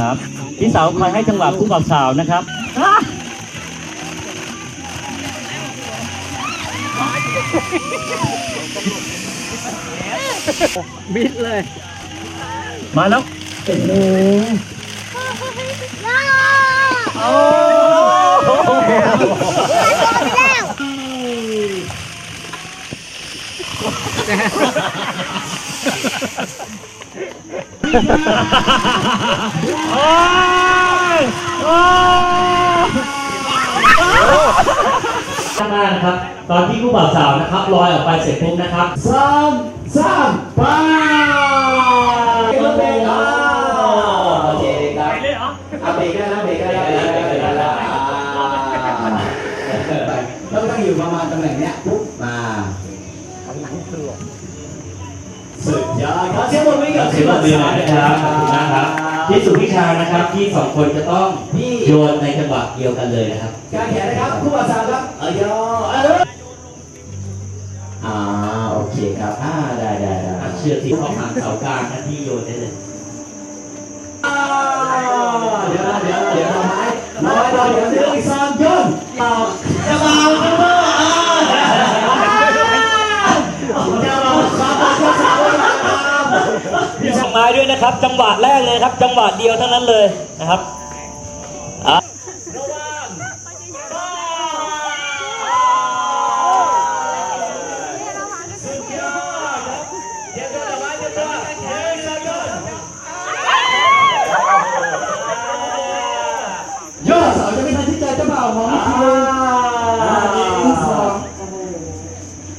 ครับ พี่สาวคอยให้จังหวะผู้บ่าวสาวนะครับอะบิดเลย มาแล้ว โอ้โหโอ้โห โอ้ยโอ้ข้างหน้านะครับ ตอนที่ผู้บ่าวสาวนะครับลอยออกไปเสร็จปุ๊บนะครับสามสามไปเบรกอะโอเคครับอะเบรกได้แล้วเบรกได้แล้วเบรกได้แล้วเบรกได้แล้วต้องต้องอยู่ประมาณตำแหน่งเนี้ยปุ๊บมาหลังคือ สุดยอดครับเสียงปรบมือกับเสียงปรบมือหน่อยนะครับขอบคุณมากครับที่สุวิชานะครับที่สองคนจะต้องพี่โยนในจังหวะเดียวกันเลยนะครับการแข่งนะครับคู่บ่าวสาวครับเออยอเอออ่าโอเคครับอ่าได้ได้ได้อะเชือกที่เขาหางเสากลางนะที่โยนได้เลยอ่าเดี๋ยวนะเดี๋ยวนะเดี๋ยวเราไม้ไม้เราเดี๋ยวหนึ่งสองยนต่ ครับ จังหวะแรกเลยครับ จังหวะเดียวเท่านั้นเลยนะครับอะยอดสาวจะไม่ทันที่ใจเจ้าบ่าวมองทีนึงอ่าหนึ่งสอง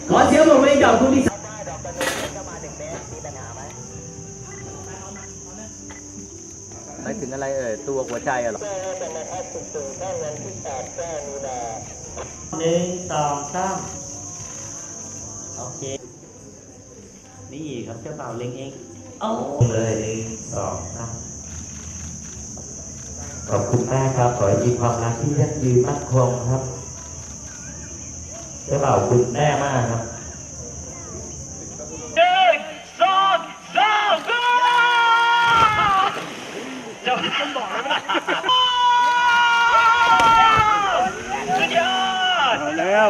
ขอเสียงปรบมือกับคุณพี่สา วไปถึงอะไรเอ่ยตัวหัวใจอะเหรอหนึ่งสองสามโอเค นี่ครับเจ้าบ่าวเล็งเองเอาเลยหนึ่งสองสามขอบคุณมากครับ ขอให้มีความรักที่ยั่งยืนมั่นคงครับเจ้าบ่าวคุณแม่มากครับ แล้ว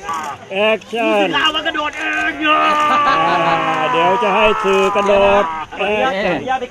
แล้วแอคชั่นลาวากระโดดเองเนาะเดี๋ยวจะให้สื่อกระโดด